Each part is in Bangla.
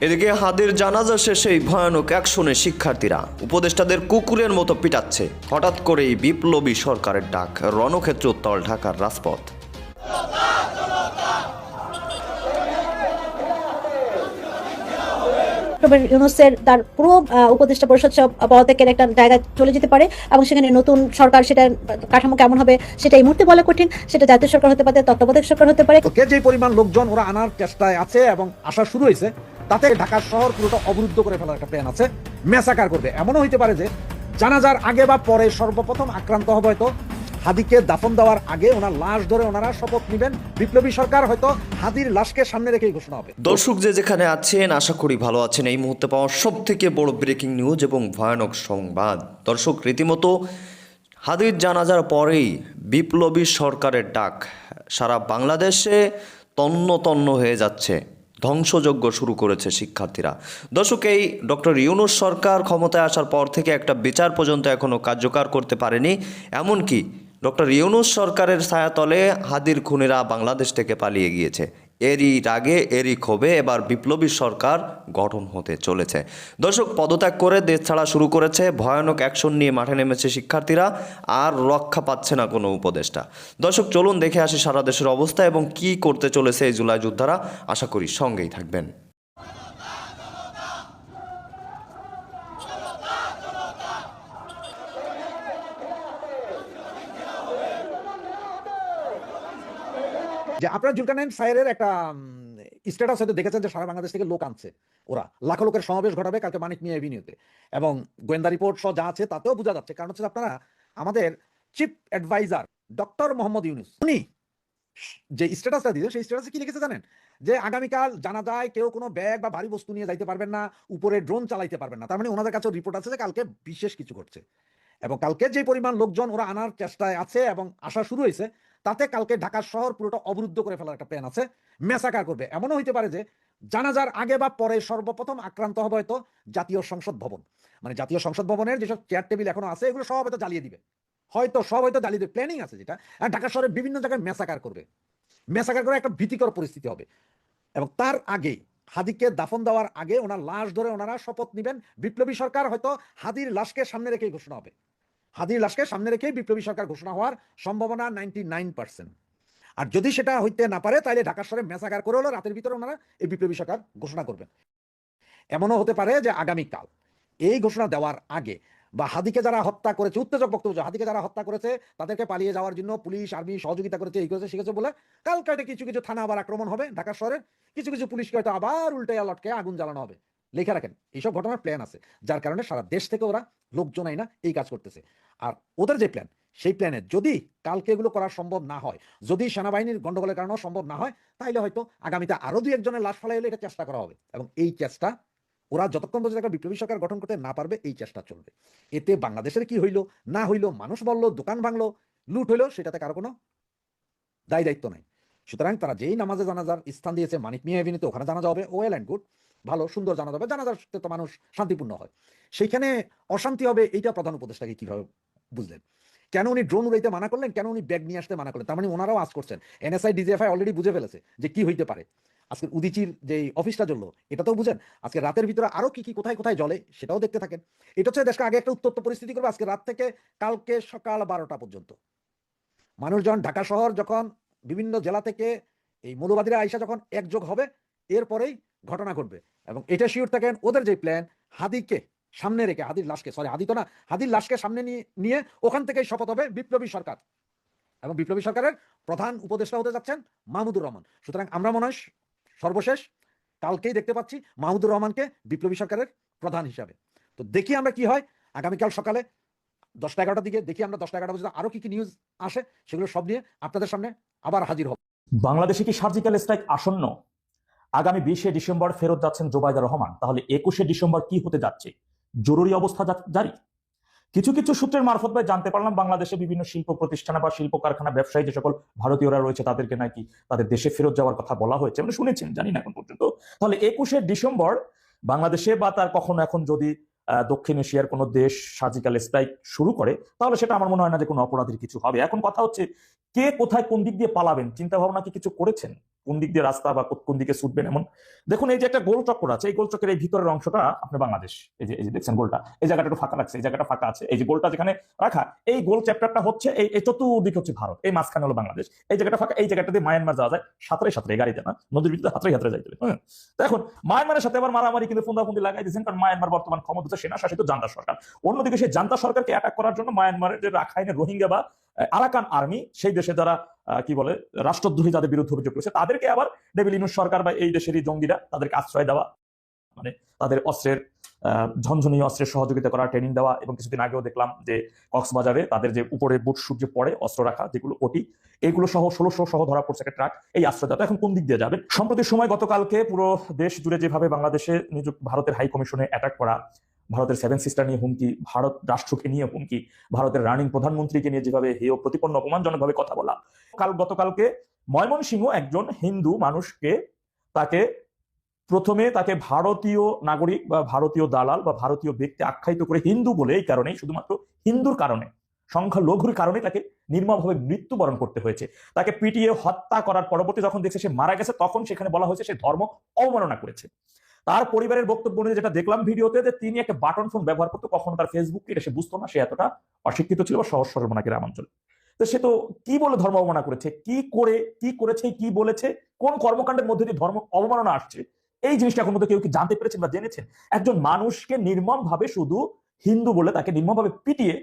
এদিকে হাদির জানাজা শেষেই ভয়ানক অ্যাকশনে শিক্ষার্থীরা উপদেষ্টাদের কুকুরের মতো পিটাচ্ছে। হঠাৎ করেই বিপ্লবী সরকারের ডাক, রণক্ষেত্র উত্তল ঢাকার রাজপথ। ডক্টর ইউনুসের তার পুরো উপদেষ্টা পরিষদ পদত্যাগের একটা জায়গায় চলে যেতে পারে এবং সেখানে নতুন সরকার সেটা কাঠামো কেমন হবে সেটা এই মুহূর্তে বলা কঠিন। সেটা জাতীয় সরকার হতে পারে, তত্ত্বাবধায়ক সরকার হতে পারে। যে পরিমাণ লোকজন ওরা আনার চেষ্টায় আছে এবং আসা শুরু হয়েছে, তাতে ঢাকা শহর পুরোটা অবরুদ্ধ করে ফেলার একটা প্ল্যান আছে। মেসাকার করবে। এমনও হইতে পারে যে জানাজার আগে বা পরে সর্বপ্রথম আক্রান্ত হবে হয়তো। হাদিকে দাফন দেওয়ার আগে ওনার লাশ ধরে ওনারা শপথ নেবেন। বিপ্লবী সরকার হয়তো হাদির লাশকে সামনে রেখেই ঘোষণা হবে। দর্শক যে যেখানে আছেন, আশা করি ভালো আছেন। এই মুহূর্তে পাওয়া সব থেকে বড় ব্রেকিং নিউজ এবং ভয়ানক সংবাদ। দর্শক, রীতিমতো হাদির জানাজার পরেই বিপ্লবী সরকারের ডাক। সারা বাংলাদেশে তন্ন তন্ন হয়ে যাচ্ছে। ধ্বংসযজ্ঞ শুরু করেছে শিক্ষার্থীরা। দর্শক, এই ডক্টর ইউনুস সরকার ক্ষমতায় আসার পর থেকে একটা বিচার পর্যন্ত এখনও কার্যকর করতে পারেনি। এমনকি ডক্টর ইউনুস সরকারের ছায়াতলে হাদির খুনিরা বাংলাদেশ থেকে পালিয়ে গিয়েছে। এরই রাগে, এরই ক্ষোভে এবার বিপ্লবী সরকার গঠন হতে চলেছে। দর্শক, পদত্যাগ করে দেশ ছাড়া শুরু করেছে ভয়ানক অ্যাকশন নিয়ে মাঠে নেমেছে শিক্ষার্থীরা, আর রক্ষা পাচ্ছে না কোনো উপদেষ্টা। দর্শক, চলুন দেখে আসি সারা দেশের অবস্থা এবং কি করতে চলেছে এই জুলাই যোদ্ধারা। আশা করি সঙ্গেই থাকবেন। যে আপনারা জুলকানাইন ফায়ারের একটা স্ট্যাটাস হয়তো দেখেছেন যে সারা বাংলাদেশ থেকে লোক আনছে ওরা। লাখো লোকের সমাবেশ ঘটাবে কালকে মানিক মিয়া এভিনিউতে এবং গোয়েন্দা রিপোর্ট সহ যা আছে তাতেও বোঝা যাচ্ছে। কারণ হচ্ছে আপনারা আমাদের chief adviser doctor Mohammad Yunus, উনি যে স্ট্যাটাসটা দিয়েছে সেই স্ট্যাটাসে কি লিখেছে জানেন? যে আগামীকাল জানা যায় কেউ কোনো ব্যাগ বা ভারী বস্তু নিয়ে যাইতে পারবেন না, উপরে ড্রোন চালাইতে পারবেন না। তার মানে ওনাদের কাছেও রিপোর্ট আছে যে কালকে বিশেষ কিছু ঘটছে। এবং কালকে যে পরিমাণ লোকজন ওরা আনার চেষ্টায় আছে এবং আসা শুরু হয়েছে তাতে কালকে ঢাকা শহর পুরোটা অবরুদ্ধ করে ফেলার একটা প্ল্যান আছে। মেসাকার করবে। এমনও হইতে পারে যে জানাজার আগে বা পরে সর্বপ্রথম আক্রান্ত হবে হয়তো জাতীয় সংসদ ভবন। মানে জাতীয় সংসদ ভবনের যেসব চেয়ার টেবিল এখনও আছে, এগুলো সব হয়তো জ্বালিয়ে দিবে। হয়তো সব হয়তো জ্বালিয়ে দিবে। প্ল্যানিং আছে যেটা। আর ঢাকা শহরের বিভিন্ন জায়গায় মেসাকার করবে। মেসাকার করে একটা ভীতিকর পরিস্থিতি হবে। এবং তার আগে হাদিকে দাফন দেওয়ার আগে ওনার লাশ ধরে ওনারা শপথ নেবেন। বিপ্লবী সরকার হয়তো হাদির লাশকে সামনে রেখেই ঘোষণা হবে। হাদির লাশকে সামনে রেখে বিপ্লবী সরকার ঘোষণা হওয়ার সম্ভাবনা নাইনটি নাইন পার্সেন্ট আর যদি সেটা হইতে না পারে তাহলে ঢাকার শহরে মেসাকার করে হলো রাতের ভিতরে ওনারা এই বিপ্লবী সরকার ঘোষণা করবেন। এমনও হতে পারে যে আগামীকাল এই ঘোষণা দেওয়ার আগে বা হাদিকে যারা হত্যা করেছে, উত্তেজক বক্তব্য হাদিকে যারা হত্যা করেছে, তাদেরকে পালিয়ে যাওয়ার জন্য পুলিশ, আর্মি সহযোগিতা করেছে, এই করেছে শিখেছে বলে কালকে হয়তো কিছু কিছু থানা আবার আক্রমণ হবে ঢাকা শহরের কিছু কিছু পুলিশকে হয়তো আবার উল্টে লটকে আগুন জ্বালানো হবে। লেখা রাখেন, এইসব ঘটনার প্ল্যান আছে, যার কারণে সারা দেশ থেকে ওরা লোকজন আইনা এই কাজ করতেছে। আর ওদের যে প্ল্যান সেই প্ল্যানে যদি কালকে এগুলো করা সম্ভব না হয়, যদি সেনাবাহিনীর গন্ডগোলের কারণেও সম্ভব না হয় তাহলে হয়তো আগামীতে আরও দুই একজনের লাশ হলে এটা চেষ্টা করা হবে। এবং এই চেষ্টা, ওরা যতক্ষণ পর্যন্ত একটা বিপ্লবী সরকার গঠন করতে না পারবে, এই চেষ্টা চলবে। এতে বাংলাদেশের কি হইল, না হইল, মানুষ বলল, দোকান ভাঙলো, লুট হইল, সেটাতে কারও কোনো দায় দায়িত্ব নাই। সুতরাং তারা যেই নামাজে জানাজার স্থান দিয়েছে, মানিক মিয়া এভিনিতে ওখানে জানা যাবে ওয়েল অ্যান্ড গুড ভালো, সুন্দর জানা যাবে জানাজার তো মানুষ শান্তিপূর্ণ হয়। সেইখানে অশান্তি হবে, এইটা প্রধান উপদেষ্টাকে কীভাবে বুঝলেন? কেন উনি ড্রোন উড়াইতে মানা করলেন? কেন উনি ব্যাগ নিয়ে আসতে মানা করলেন? তার মানে ওনারাও আজ করছেন। এনএসআই ডিজিএফআই অলরেডি বুঝে ফেলেছে যে কি হইতে পারে। আজকে উদিচির যে অফিসটা জ্বললো তো বুঝেন? আজকে রাতের ভিতরে আরও কি কি, কোথায় কোথায় জ্বলে, সেটাও দেখতে থাকেন। এটা হচ্ছে দেশকে আগে একটা উত্তপ্ত পরিস্থিতি করবে, আজকে রাত থেকে কালকে সকাল বারোটা পর্যন্ত। মানুষজন ঢাকা শহর যখন বিভিন্ন জেলা থেকে এই মৌলবাদীরা আইসা যখন একযোগ হবে, এরপরেই ঘটনা ঘটবে। এবং এটা শিওর থাকেন ওদের যে প্ল্যান হাদিকে সামনে রেখে, হাদির লাশকে সরি হাদি তো না, হাদির লাশকে সামনে নিয়ে ওখান থেকেই শপথ হবে বিপ্লবী সরকার। এবং বিপ্লবী সরকারের প্রধান উপদেষ্টা হতে যাচ্ছেন মাহমুদুর রহমান। সুতরাং আমরা মনে সর্বশেষ কালকেই দেখতে পাচ্ছি মাহমুদুর রহমানকে বিপ্লবী সরকারের প্রধান হিসাবে। তো দেখি আমরা কি হয় আগামীকাল সকালে দশটা এগারোটার দিকে, দেখি আমরা দশটা এগারোটা পর্যন্ত আরও কি কি নিউজ আসে, সেগুলো সব নিয়ে আপনাদের সামনে আবার হাজির হব। বাংলাদেশে কি সার্জিক্যাল স্ট্রাইক আসন্ন? আগামী বিশে ডিসেম্বর ফেরত যাচ্ছেন জোবাইদা রহমান। তাহলে একুশে ডিসেম্বর কি হতে যাচ্ছে? জরুরি অবস্থা জারি? কিছু কিছু সূত্রের মারফত ভাই জানতে পারলাম, বাংলাদেশে বিভিন্ন শিল্প প্রতিষ্ঠান বা শিল্প কারখানা ব্যবসায়ী যে সকল ভারতীয়রা রয়েছে, তাদেরকে নাকি তাদের দেশে ফেরত যাওয়ার কথা বলা হয়েছে। মানে শুনেছেন জানি না এখন পর্যন্ত। তাহলে একুশে ডিসেম্বর বাংলাদেশে বা তার কখনো এখন যদি দক্ষিণ এশিয়ার কোনো দেশ সার্জিক্যাল স্ট্রাইক শুরু করে, তাহলে সেটা আমার মনে হয় না যে কোনো অপরাধীর কিছু হবে। এখন কথা হচ্ছে, কে কোথায় কোন দিক দিয়ে পালাবেন? চিন্তা ভাবনা কি কিছু করেছেন? কোন দিক দিয়ে রাস্তা বা কোন দিকে ছুটবেন এমন? দেখুন, এই যে একটা গোল চক্কর আছে, এই গোল চক্রের এই ভিতরের অংশটা আপনার বাংলাদেশ, এই যে এই যে দেখছেন গোলটা, এই জায়গাটা একটু ফাঁকা রাখছে এই জায়গাটা ফাঁকা আছে। এই যে গোলটা যেখানে রাখা, এই গোল চ্যাপ্টারটা হচ্ছে, এই এই চতুর্দিকে হচ্ছে ভারত, এই মাঝখানে হলো বাংলাদেশ। এই জায়গাটা ফাঁকা, এই জায়গাটাতে মায়ানমার যাওয়া যায়, সাঁতরে সাঁতরে গাড়িতে না, নদীর ভিতরে হাতরে হাতরে যাইতে হ্যাঁ? তো এখন মায়ানমারের সাথে আবার মারামারি কিন্তু ফোন্দাফুন্দি লাগাই দিয়েছেন, কারণ মায়ানমার বর্তমান ক্ষমতা সেনা শাসিত জান্তা সরকার। অন্যদিকে সেই জান্তা সরকারকে অ্যাটাক করার জন্য মায়ানমারের যে রাখাইনের রোহিঙ্গা বা আরাকান আর্মি সেই দেশে যারা কি বলে, রাষ্ট্রদ্রোহী যাদের বিরুদ্ধে অভিযোগ করেছে, তাদেরকে আবার ডেভিল ইনুস সরকার বা এই দেশেরই জঙ্গিরা তাদেরকে আশ্রয় দেওয়া মানে তাদের অস্ত্রের ঝনঝনি অস্ত্রের সহযোগিতা করা ট্রেনিং দেওয়া এবং কিছুদিন আগেও দেখলাম যে কক্সবাজারে তাদের যে উপরে বুট সূর্য পড়ে অস্ত্র রাখা, যেগুলো ওটি এগুলো সহ ষোলোশো সহ ধরা পড়ছে একটা ট্রাক এই আশ্রয় দেওয়া এখন কোন দিক দিয়ে যাবে? সম্প্রতি সময় গতকালকে পুরো দেশ জুড়ে যেভাবে বাংলাদেশে নিযুক্ত ভারতের হাই কমিশনে অ্যাটাক করা ভারতের সেভেন সিস্টার নিয়ে হুমকি, ভারত রাষ্ট্রকে নিয়ে হুমকি, ভারতের রানিং প্রধানমন্ত্রীকে নিয়ে যেভাবে হেয় প্রতিপন্ন, অপমানজনকভাবে কথা বলা। কাল, গতকালকে ময়মনসিংহ একজন হিন্দু মানুষকে তাকে প্রথমে তাকে ভারতীয় নাগরিক বা ভারতীয় দালাল বা ভারতীয় ব্যক্তি আখ্যায়িত করে হিন্দু বলে এই কারণেই, শুধুমাত্র হিন্দুর কারণে, সংখ্যালঘুর কারণে তাকে নির্মমভাবে মৃত্যুবরণ করতে হয়েছে। তাকে পিটিয়ে হত্যা করার পরবর্তী যখন দেখছে সে মারা গেছে, তখন সেখানে বলা হয়েছে সে ধর্ম অবমাননা করেছে। তার পরিবারের বক্তব্য অনুযায়ী যেটা দেখলাম ভিডিওতে, যে তিনি একটা বাটন ফোন ব্যবহার করতো, কখনো তার ফেসবুক এটা সে বুঝতো না, সে এতটা অশিক্ষিত ছিল বা সহজ সরল মনে গ্রামাঞ্চল তো সে তো কি বলে ধর্ম অবমাননা করেছে? কি করে, কি করেছে, কি বলেছে? কোন কর্মকাণ্ডের মধ্যে দিয়ে ধর্ম অবমাননা আসছে? এই জিনিসটা এখন মধ্যে কেউ কি জানতে পেরেছেন বা জেনেছেন? একজন মানুষকে নির্মম ভাবে শুধু হিন্দু বলে তাকে নির্মম ভাবে পিটিয়ে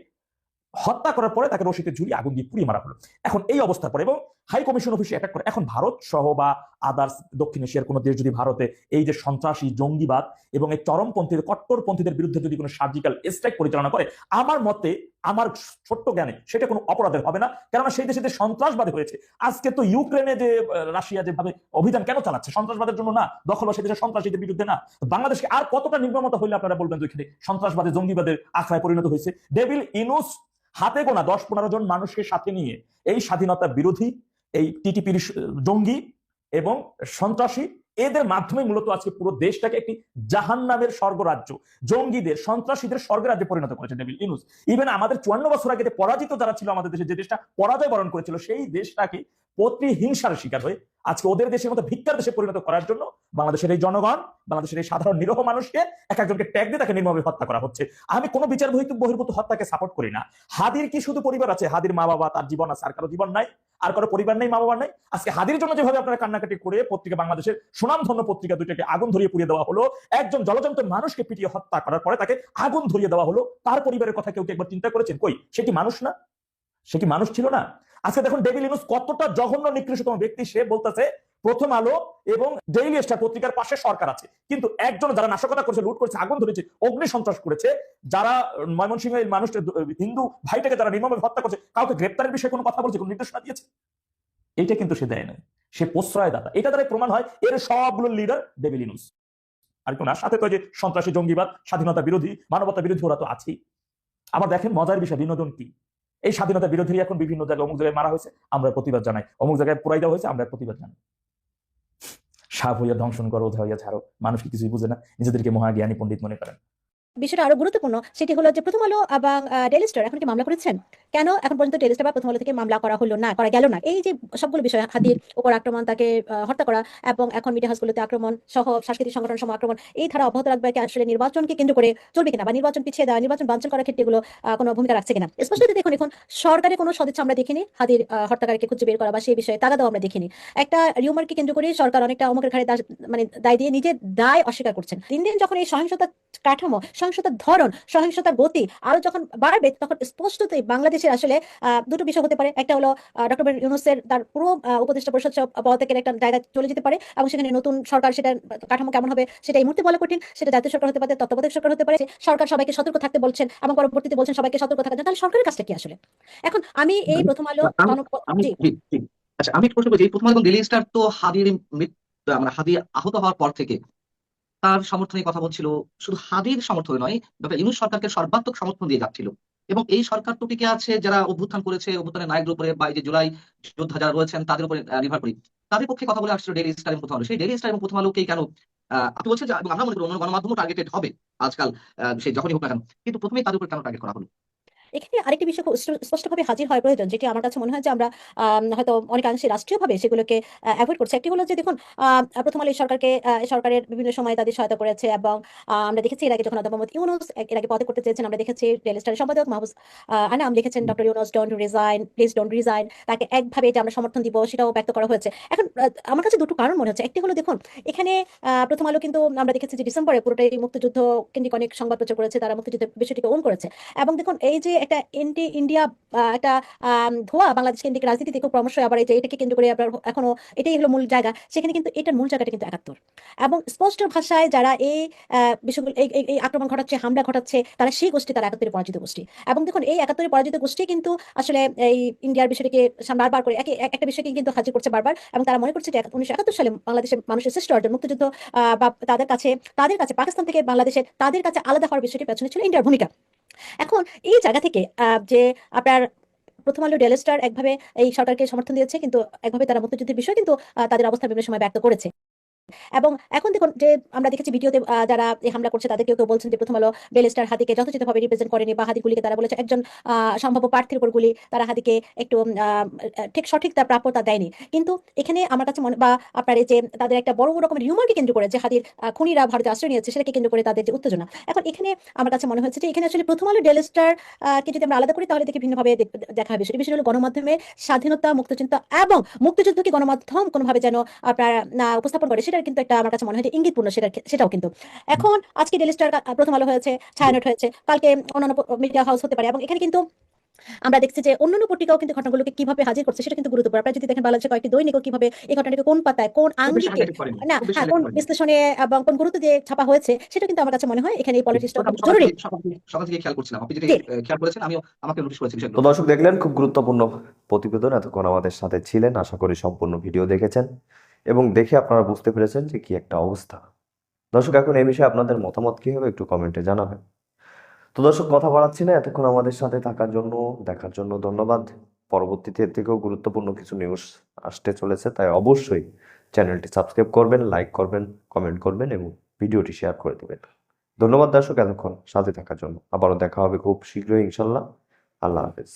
হত্যা করার পরে তাকে রশিতে ঝুলিয়ে আগুন দিয়ে পুড়িয়ে মারা হলো। এখন এই অবস্থার পরে এবং হাই কমিশন অফিসে অ্যাটাক করে। এখন ভারত সহ বা আদার্স দক্ষিণ এশিয়ার কোনো দেশ যদি ভারতে এই যে সন্ত্রাসী, জঙ্গিবাদ এবং এই চরমপন্থীদের, কট্টরপন্থীদের বিরুদ্ধে যদি কোনো সার্জিক্যাল স্ট্রাইক পরিচালনা করে, আমার মতে, আমার ছোট্ট জ্ঞানে সেটা কোনো অপরাধের হবে না। কেননা সেই দেশে যে সন্ত্রাসবাদী হয়েছে, আজকে তো ইউক্রেনে যে রাশিয়া যেভাবে অভিযান কেন চালাচ্ছে, সন্ত্রাসবাদের জন্য না, দখল সেই দেশের সন্ত্রাসীদের বিরুদ্ধে না, বাংলাদেশকে আর কতটা নির্মমতা হইলে আপনারা বলবেন যে ওইখানে সন্ত্রাসবাদী, জঙ্গিবাদের আখড়ায় পরিণত হয়েছে? ডেভিল ইনুস হাতে গোনা দশ পনেরো জন মানুষকে সাথে নিয়ে এই স্বাধীনতা বিরোধী এই টিটিপির জঙ্গি এবং সন্ত্রাসী, এদের মাধ্যমে মূলত আজকে পুরো দেশটাকে একটি জাহান নামের স্বর্গরাজ্য, জঙ্গিদের, সন্ত্রাসীদের স্বর্গরাজ্যে পরিণত করেছে ডেভিল ইনুস ইভেন আমাদের চুয়ান্ন বছর আগে পরাজিত যারা ছিল আমাদের দেশে, যে দেশটা পরাজয় বরণ করেছিল, সেই দেশটাকে প্রতিহিংসার শিকার হয়ে আজকে ওদের দেশের মতো ভিক্ষার দেশে পরিণত করার জন্য বাংলাদেশের এই জনগণ, বাংলাদেশের এই সাধারণ নিরহ মানুষকে এক একজনকে ট্যাগ দিয়ে তাকে নির্মমভাবে হত্যা করা হচ্ছে। আমি কোনো বিচার বহির্ভূত হত্যাকে সাপোর্ট করি না। হাদির কি শুধু পরিবার আছে? হাদির মা বাবা তার জীবন আছে, আর কারও জীবন নাই, আর কারও পরিবার নেই মা বাবা নাই। আজকে হাদির জন্য যেভাবে আপনারা কান্নাকাটি করে পত্রিকা বাংলাদেশের সুনামধন্য পত্রিকা দুইটাকে আগুন ধরিয়ে পুড়িয়ে দেওয়া হলো, একজন জলজন্ত মানুষকে পিটিয়ে হত্যা করার পরে তাকে আগুন ধরিয়ে দেওয়া হলো, তার পরিবারের কথা কেউ একবার চিন্তা করেছেন? কই, সে কি মানুষ না? সে কি মানুষ ছিল না? আজকে দেখুন ডেভিল ইনুস কতটা জঘন্য নিকৃষ্টতম ব্যক্তি, সে বলতেছে, প্রথম আলো এবং ডেইলি স্টার পত্রিকার পাশে সরকার আছে। কিন্তু একজন যারা নাশকতা করেছে, লুট করেছে, আগুন ধরেছে, অগ্নি সন্ত্রাস করেছে, যারা ময়মনসিংহের মানুষটা হিন্দু ভাইটাকে যারা নির্মমভাবে হত্যা করছে, কাউকে গ্রেপ্তারের বিষয়ে কোনো কথা বলছে, কোনো নির্দেশনা দিয়েছে? এইটা কিন্তু সে দেয় নাই। সে প্রশ্রয় দাতা এটা দ্বারা প্রমাণ হয়, এর সবগুলো লিডার ডেভিল ইনুস আর কেউ না, সাথে তো যে সন্ত্রাসী জঙ্গিবাদ, স্বাধীনতা বিরোধী, মানবতা বিরোধী ওরা তো আছেই। আবার দেখেন, মজার বিষয়, বিনোদন কি? এই স্বাধীনতা বিরোধী এখন বিভিন্ন জায়গায় অমুক জায়গায় মারা হয়েছে, আমরা প্রতিবাদ জানাই। অমুক জায়গায় পুরাই দেওয়া হয়েছে, আমরা প্রতিবাদ জানাই। সাপ হইয়া ধ্বংসন করো হইয়া ছাড়ো। মানুষ কি কিছুই বুঝে না। নিজেদেরকে মহাজ্ঞানী পণ্ডিত মনে করেন। বিষয়টা আরও গুরুত্বপূর্ণ, সেটি হলো যে প্রথম আলো এবং ডেলি স্টার এখন কি মামলা করেছেন? কেন এখন পর্যন্ত ডেলি স্টার বা প্রথম আলো থেকে মামলা করা হলো না, করা গেল না? এই যে সবগুলো বিষয়, হাতির উপর আক্রমণ, তাকে হত্যা করা এবং এখন মিডিয়া হাউসগুলোতে আক্রমণ সহ সাংস্কৃতিক সংগঠন সহ আক্রমণ, এই ধারা অব্যাহত রাখবে কি আসলে নির্বাচনকে কেন্দ্র করে চলবে কিনা বা নির্বাচন পিছিয়ে দেওয়া, নির্বাচন বাঞ্চন করার ক্ষেত্রে এগুলো কোনো ভূমিকা রাখছে কিনা? স্পষ্ট দেখুন, এখন সরকারের কোনো সদিচ্ছা আমরা দেখিনি, হাতির হত্যাকারীকে খুঁজে বের করা বা সেই বিষয়ে তাগাদাও আমরা দেখিনি। একটা রিউমারকে কেন্দ্র করে সরকার অনেকটা অমুকের ঘাড়ে মানে দায় দিয়ে নিজের দায় অস্বীকার করছেন। দিন দিন যখন এই সহিংসতা কাঠামো সহিংসতার ধরন সহিংসতার গতি আরও যখন বাড়বে তখন স্পষ্টতই বাংলাদেশের আসলে দুটো বিষয় হতে পারে। একটা হলো ডক্টর ইউনুসের তার পুরো উপদেষ্টা পরিষদ পদ থেকে একটা জায়গায় চলে যেতে পারে এবং সেখানে নতুন সরকার সেটা কাঠামো কেমন হবে সেটা এই মুহূর্তে বলা কঠিন। সেটা জাতীয় সরকার হতে পারে তত্ত্বাবধায়ক সরকার হতে পারে। সরকার সবাইকে সতর্ক থাকতে বলছেন এবং পরবর্তীতে বলছেন সবাইকে সতর্ক থাকার জন্য তাহলে সরকারের কাজটা কি আসলে? এখন আমি এই প্রথম আলো। আচ্ছা আমি একটু প্রশ্ন করছি প্রথম ডেলি স্টার তো হাদির মানে হাদি আহত হওয়ার পর থেকে তার সমর্থনে কথা বলছিল। শুধু হাদির সমর্থনে নয় ডক্টর ইউনুস সরকারকে সর্বাত্মক সমর্থন দিয়ে যাচ্ছিল। এবং এই সরকার তো টিকে আছে যারা অভ্যুত্থান করেছে অভ্যুত্থানের নায়কদের উপরে বা এই যে জুলাই যোদ্ধা যারা রয়েছেন তাদের উপরে নির্ভর করি। তাদের পক্ষে কথা বলে আসছিল ডেলি স্টার এবং প্রথম আলো। সেই ডেলি স্টার এবং প্রথম আলোকেই কেন আপনি বলছেন যে আমরা মনে করি অন্য গণমাধ্যমও টার্গেটেড হবে আজকাল আহ, সে যখনই হোক না কেন। কিন্তু প্রথমেই তাদের উপর কেন টার্গেট করা হলো? এখানে আরেকটি বিষয় খুব স্পষ্টভাবে হাজির হওয়া প্রয়োজন, যেটি আমার কাছে মনে হয় যে আমরা হয়তো অনেকাংশে রাষ্ট্রীয়ভাবে সেগুলোকে অ্যাভয়েড করছি। একটি হলো যে দেখুন প্রথম আলো সরকারকে সরকারের বিভিন্ন সময় তাদের সহায়তা করেছে এবং আমরা দেখেছি এর আগে যখন আদম মোহাম্মদ ইউনুস এর আগে পদে করতে চেয়েছেন, আমরা দেখেছি রেল স্টারের সম্পাদক মাহবুজ আনাম লিখেছেন, doctor Yunus don't resign please don't resign তাকে একভাবে যে আমরা সমর্থন দিব সেটাও ব্যক্ত করা হয়েছে। এখন আমার কাছে দুটো কারণ মনে হচ্ছে। একটি হলো দেখুন, এখানে প্রথম আলো কিন্তু আমরা দেখেছি যে ডিসেম্বরে পুরোটাই মুক্তিযুদ্ধ কেন্দ্রিক অনেক সংবাদ প্রচার করেছে, তারা মুক্তিযুদ্ধের বিষয়টিকে ওন করেছে। এবং দেখুন, এই যে একটা এন্টি ইন্ডিয়া একটা ধোয়া বাংলাদেশ কেন্দ্রিক রাজনীতিতে খুব ক্রমশ আবার এই যে এটাকে কেন্দ্র করে আপনার এখনও এটাই হলো মূল জায়গা। সেখানে কিন্তু এটার মূল জায়গাটা কিন্তু একাত্তর। এবং স্পষ্ট ভাষায় যারা এই বিষয়গুলো এই আক্রমণ ঘটাচ্ছে, হামলা ঘটাচ্ছে, তারা সেই গোষ্ঠী, তারা একাত্তরে পরাজিত গোষ্ঠী। এবং দেখুন, এই একাত্তরে পরাজিত গোষ্ঠী কিন্তু আসলে এই ইন্ডিয়ার বিষয়টিকে বারবার করে এক- একটা বিষয়কে কিন্তু হাজির করছে বারবার। এবং তারা মনে করছে যে উনিশশো একাত্তর সালে বাংলাদেশের মানুষের শ্রেষ্ঠ অর্জন, মুক্তিযুদ্ধ বা তাদের কাছে তাদের কাছে পাকিস্তান থেকে বাংলাদেশের, তাদের কাছে আলাদা হওয়ার বিষয়টি পেছনে ছিল ইন্ডিয়ার ভূমিকা। এখন এই জায়গা থেকে যে আপনার প্রথম আলো ডেলেস্টার একভাবে এই সরকারকে সমর্থন দিয়েছে, কিন্তু একভাবে তারা মুক্তিযুদ্ধের বিষয় কিন্তু তাদের অবস্থা বিভিন্ন সময় ব্যক্ত করেছে। এবং এখন দেখুন যে আমরা দেখেছি ভিডিওতে যারা এই হামলা করছে তাদের কেউ কেউ বলছেন যে প্রথম আলো ডেলি স্টার হাতিকে যথোচিতভাবে রিপ্রেজেন্ট করেনি বা হাতির গুলিকে তারা বলেছে একজন সম্ভাব্য প্রার্থীর উপর গুলি তারা হাতিকে একটু ঠিক সঠিক তার প্রাপ্যতা দেয়নি। কিন্তু এখানে আমার কাছে মনে বা আপনার যে তাদের একটা বড় রকমের হিউমারকে কেন্দ্র করে যে হাতির খুনিরা ভারতে আশ্রয় নিয়েছে সেটাকে কেন্দ্র করে তাদের যে উত্তেজনা। এখন এখানে আমার কাছে মনে হচ্ছে যে এখানে আসলে প্রথম আলো ডেলি স্টার কে যদি আমরা আলাদা করি তাহলে দেখি ভিন্নভাবে দেখা হবে। বিষয় বিষয় হলো গণমাধ্যমের স্বাধীনতা, মুক্তচিন্তা এবং মুক্তিযুদ্ধকে গণমাধ্যম কোনোভাবে যেন আপনার উপস্থাপন করে সেটার কিন্তু একটা আমার কাছে মনে হয় যে ইঙ্গিতপূর্ণ সেটা সেটাও কিন্তু। এখন আজকে ডেলি স্টার প্রথম আলো হয়েছে ছায়ানট হয়েছে কালকে অন্যান্য মিডিয়া হাউস হতে পারে এবং এখানে কিন্তু আমরা দেখছি যে অন্যান্য পত্রিকাও কিন্তু ঘটনাগুলোকে কীভাবে হাজির করছে সেটা কিন্তু গুরুত্বপূর্ণ। আপনারা যদি দেখেন বাংলাদেশের কয়েকটি দৈনিকও কীভাবে এই ঘটনাটাকে কোন পাতায় কোন আঙ্গিকে না হ্যাঁ, কোন বিশ্লেষণে এবং কোন গুরুত্ব দিয়ে ছাপা হয়েছে সেটা কিন্তু আমার কাছে মনে হয় এখানে এই পলিটিক্সটা জরুরি। সকাল থেকে- খেয়াল করছিলাম। আপনি যেটা খেয়াল করেছেন আমিও আমাকে নোটিশ করেছি তো দর্শক দেখলেন খুব গুরুত্বপূর্ণ প্রতিবেদন। এতক্ষণ আমাদের সাথে ছিলেন আশা করি সম্পূর্ণ ভিডিও দেখেছেন। এবং দেখে আপনারা বুঝতে পেরেছেন যে কি একটা অবস্থা। দর্শক, এখন এই বিষয়ে আপনাদের মতামত কি হবে একটু কমেন্টে জানাবেন। তো দর্শক, কথা বাড়াচ্ছি না, এতক্ষণ আমাদের সাথে থাকার জন্য, দেখার জন্য ধন্যবাদ। পরবর্তীতে এর থেকেও গুরুত্বপূর্ণ কিছু নিউজ আসতে চলেছে, তাই অবশ্যই চ্যানেলটি সাবস্ক্রাইব করবেন লাইক করবেন কমেন্ট করবেন এবং ভিডিওটি শেয়ার করে দেবেন। ধন্যবাদ দর্শক, এতক্ষণ সাথে থাকার জন্য। আবারও দেখা হবে খুব শীঘ্রই, ইনশাল্লাহ। আল্লাহ হাফেজ।